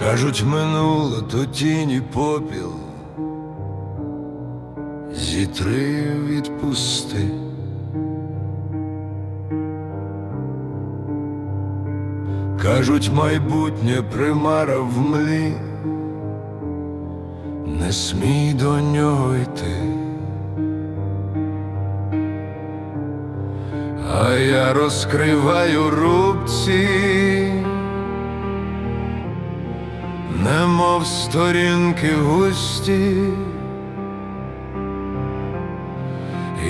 Кажуть, минуло то тіні попіл, зітри відпусти. Кажуть, майбутнє примара в млі, не смій до нього йти. А я розкриваю рубці, немов сторінки густі,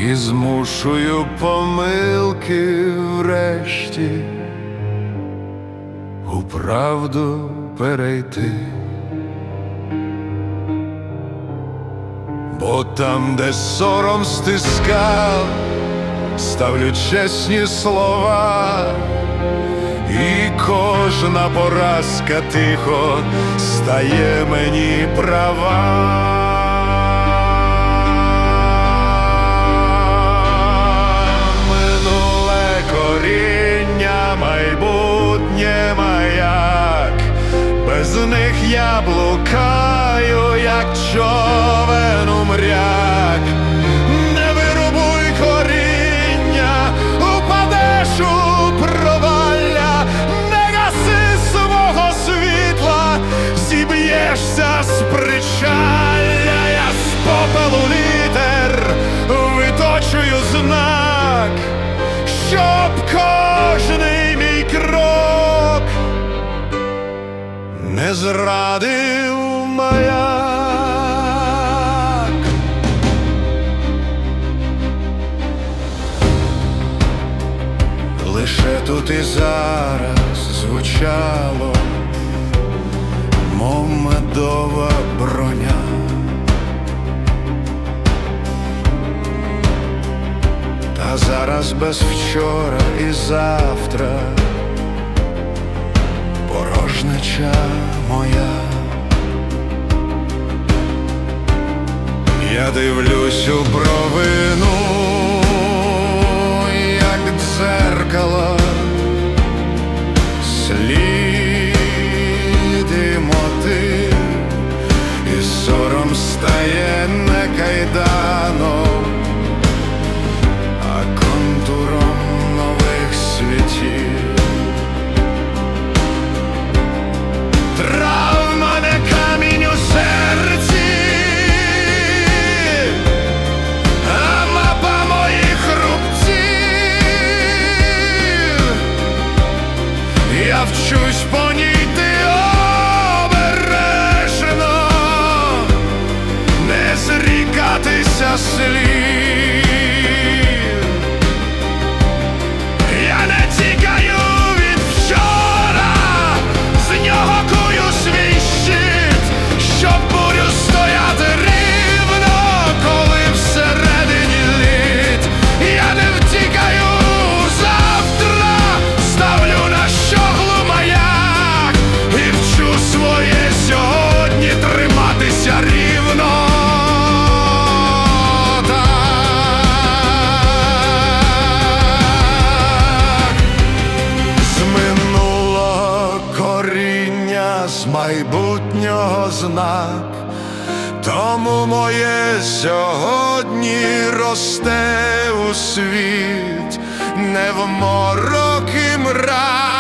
і змушую помилки врешті у правду перейти. Бо там, де сором стискав, ставлю чесні слова, і кожна поразка тихо стає мені права. Минуле коріння, майбутнє маяк, без них я блукаю, знак, щоб кожний мій крок не зрадив маяк. Лише тут і зараз звучало, зараз без вчора і завтра порожнича моя. Я дивлюсь у провину, майбутнього знак, тому моє сьогодні росте у світ, не в морок і мрак.